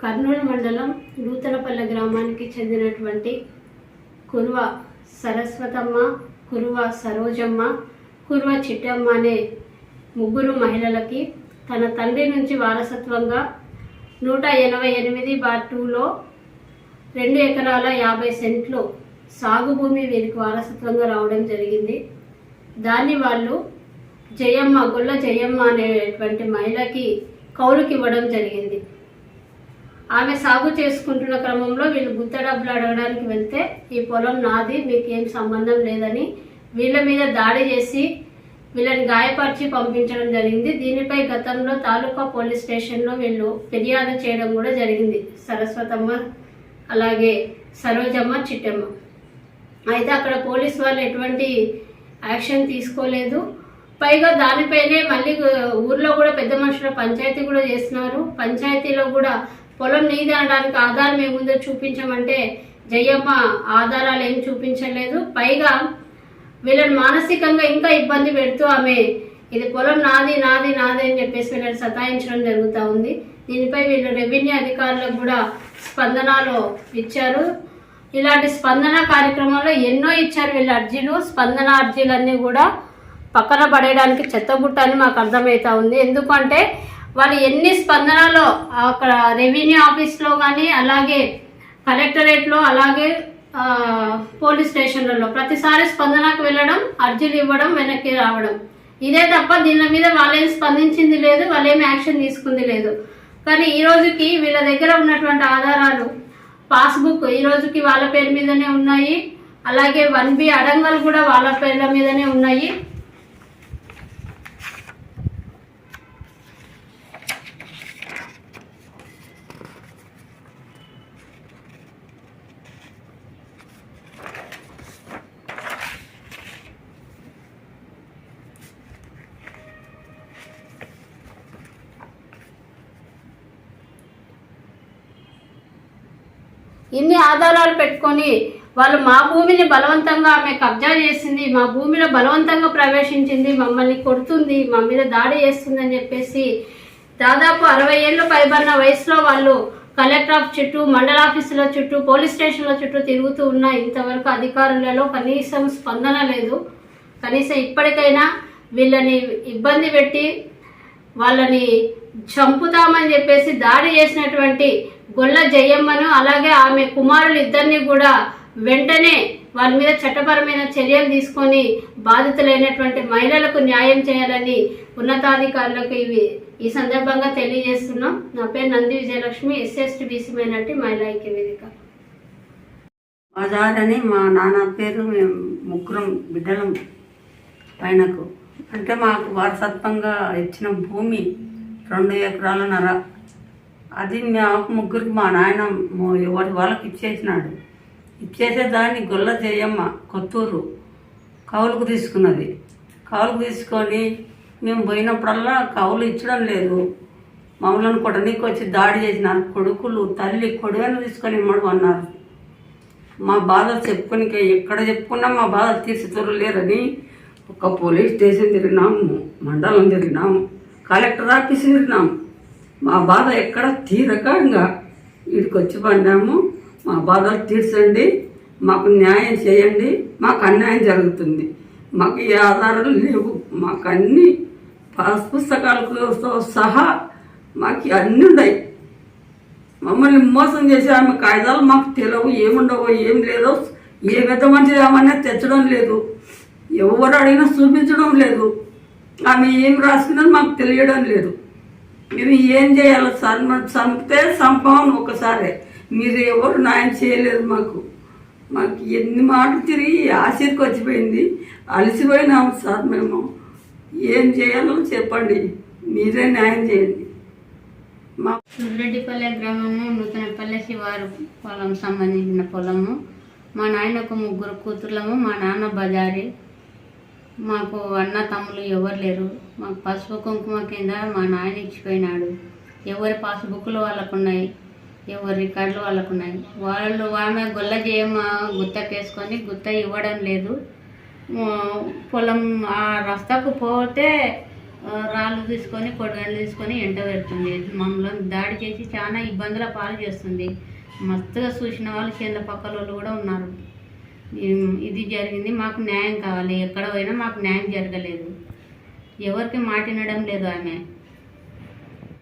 కర్నూలు మండలం నూతనపల్లె గ్రామానికి చెందినటువంటి కురువ సరస్వతమ్మ కురువ సరోజమ్మ కురువ చిట్టమ్మ అనే ముగ్గురు మహిళలకి తన తండ్రి నుంచి వారసత్వంగా నూట ఎనభై ఎనిమిది బార్ టూలో రెండు ఎకరాల యాభై సెంట్లు సాగు భూమి వీరికి వారసత్వంగా రావడం జరిగింది. దాన్ని వాళ్ళు జయమ్మ గొల్ల జయమ్మ అనేటువంటి మహిళకి కౌలుకి ఇవ్వడం జరిగింది. ఆమె సాగు చేసుకుంటున్న క్రమంలో వీళ్ళు గుత్త డబ్బులు అడగడానికి వెళ్తే ఈ పొలం నాది మీకు ఏం సంబంధం లేదని వీళ్ళ మీద దాడి చేసి వీళ్ళని గాయపరిచి పంపించడం జరిగింది. దీనిపై గతంలో తాలూకా పోలీస్ స్టేషన్లో వీళ్ళు ఫిర్యాదు చేయడం కూడా జరిగింది. సరస్వతమ్మ అలాగే సరోజమ్మ చిట్టమ్మ. అయితే అక్కడ పోలీస్ వాళ్ళు ఎటువంటి యాక్షన్ తీసుకోలేదు. పైగా దానిపైనే మళ్ళీ ఊర్లో కూడా పెద్ద మనుషుల పంచాయతీ కూడా చేస్తున్నారు. పంచాయతీలో కూడా పొలం నీది అనడానికి ఆధారం ఏముందో చూపించమంటే జయమ్మ ఆధారాలు ఏం చూపించలేదు పైగా వీళ్ళని మానసికంగా ఇంకా ఇబ్బంది పెడుతూ ఆమె ఇది పొలం నాది నాది నాది అని చెప్పేసి వీళ్ళని సతాయించడం జరుగుతూ ఉంది. దీనిపై వీళ్ళు రెవెన్యూ అధికారులకు కూడా స్పందనలో ఇచ్చారు. ఇలాంటి స్పందన కార్యక్రమంలో ఎన్నో ఇచ్చారు వీళ్ళ అర్జీలు. స్పందన అర్జీలన్నీ కూడా పక్కన పడేయడానికి చెత్తబుట్ట అని మాకు అర్థమవుతా ఉంది. ఎందుకంటే వాళ్ళు ఎన్ని స్పందనలో అక్కడ రెవెన్యూ ఆఫీస్లో కానీ అలాగే కలెక్టరేట్లో అలాగే పోలీస్ స్టేషన్లలో ప్రతిసారి స్పందనకు వెళ్ళడం అర్జీలు ఇవ్వడం వెనక్కి రావడం. ఇదే తప్ప దీని మీద వాళ్ళేం స్పందించింది లేదు వాళ్ళేం యాక్షన్ తీసుకుంది లేదు. కానీ ఈ రోజుకి వీళ్ళ దగ్గర ఉన్నటువంటి ఆధారాలు పాస్బుక్ ఈ రోజుకి వాళ్ళ పేరు మీదనే ఉన్నాయి. అలాగే వన్ బి అడంగల్ కూడా వాళ్ళ పేర్ల మీదనే ఉన్నాయి. ఇన్ని ఆధారాలు పెట్టుకొని వాళ్ళు మా భూమిని బలవంతంగా ఆమె కబ్జా చేసింది మా భూమిలో బలవంతంగా ప్రవేశించింది మమ్మల్ని కొడుతుంది మా మీద దాడి చేస్తుంది అని చెప్పేసి దాదాపు అరవై ఏళ్ళు పైబడిన వయసులో వాళ్ళు కలెక్టర్ ఆఫ్ చుట్టూ మండల ఆఫీసుల చుట్టూ పోలీస్ స్టేషన్ల చుట్టూ తిరుగుతూ ఉన్న ఇంతవరకు అధికారులలో కనీసం స్పందన లేదు. కనీసం ఇప్పటికైనా వీళ్ళని ఇబ్బంది పెట్టి వాళ్ళని చంపుతామని చెప్పేసి దాడి చేసినటువంటి గొల్ల జయమ్మను అలాగే ఆమె కుమారులు ఇద్దరిని కూడా వెంటనే వాళ్ళ మీద చట్టపరమైన చర్యలు తీసుకొని బాధితులైనటువంటి మహిళలకు న్యాయం చేయాలని ఉన్నతాధికారులకు ఇవి ఈ సందర్భంగా తెలియజేస్తున్నాం. నా పేరు Nandi Vijayalakshmi SST BC minority మహిళా ఐక్య వేదిక. మా అని మా నాన్న పేరు మేము ముగ్గురం బిడ్డలం పైనకు. అంటే మాకు వారసత్వంగా ఇచ్చిన భూమి రెండు ఎకరాలన్నర అది మాకు ముగ్గురికి మా నాయన ఎవరి వాళ్ళకి ఇచ్చేసినాడు. ఇచ్చేసే దాన్ని గొల్ల చేయమ్మ కొత్తూరు కౌలుకు తీసుకున్నది. కౌలుకు తీసుకొని మేము పోయినప్పుడల్లా కౌలు ఇచ్చడం లేదు. మమ్మల్ని కొడనీకి వచ్చి దాడి చేసినారు. కొడుకులు తల్లి కొడువని తీసుకొని ఇమ్మడు అన్నారు. మా బాధలు చెప్పుకోనికే ఎక్కడ చెప్పుకున్నా మా బాధలు తీర్చుతారు లేరని ఒక పోలీస్ స్టేషన్ తిరిగినాము మండలం తిరిగినాము కలెక్టర్ ఆఫీస్ తిరిగినాము. మా బాధ ఎక్కడ? తీరక ఇంకా వీడికి వచ్చి పడినాము మా బాధలు తీర్చండి మాకు న్యాయం చేయండి మాకు అన్యాయం జరుగుతుంది. మాకు ఏ ఆధారాలు లేవు మాకు అన్ని పాస్ పుస్తకాలతో సహా మాకు అన్నీ ఉన్నాయి. మమ్మల్ని మోసం చేసి ఆమె కాగితాలు మాకు తెలియవు ఏముండవో ఏం లేదో ఏ పెద్ద మనిషి తెచ్చడం లేదు. ఎవరు అడిగినా చూపించడం లేదు. ఆమె ఏం రాసుకున్నది మాకు తెలియడం లేదు. మేము ఏం చేయాలి సార్ చంపితే చంపామని ఒకసారి. మీరు ఎవరు న్యాయం చేయలేదు మాకు. మాకు ఎన్ని మాటలు తిరిగి ఆశీర్కి వచ్చిపోయింది. అలసిపోయినాము సార్ మేము. ఏం చేయాలో చెప్పండి. మీరే న్యాయం చేయండి. మా రెడ్డిపల్లె గ్రామము నూతనపల్లె శివారు పొలం సంబంధించిన పొలము. మా నాయన ఒక ముగ్గురు కూతుర్లము మా నాన్న బజారి. మాకు అన్న తమ్ములు ఎవరు లేరు. మాకు పసుపు కుంకుమ కింద మా నాయన ఇచ్చిపోయినాడు. ఎవరి పాస్బుక్లు వాళ్ళకు ఉన్నాయి ఎవరి రికార్డులు వాళ్ళకు ఉన్నాయి వాళ్ళు ఆమె గొల్ల చేయమ గుత్తకేసుకొని గుత్త ఇవ్వడం లేదు. పొలం ఆ రస్తాకు పోతే రాళ్ళు తీసుకొని కొడగండ్లు తీసుకొని ఎంట పెడుతుంది. మమ్మల్ని దాడి చేసి చాలా ఇబ్బందుల పాలు చేస్తుంది. మస్తుగా చూసిన వాళ్ళు చిన్న పక్కల వాళ్ళు కూడా ఉన్నారు. ఇది జరిగింది మాకు న్యాయం కావాలి. ఎక్కడ పోయినా మాకు న్యాయం జరగలేదు. ఎవరికి మాటినడం లేదు ఆమె.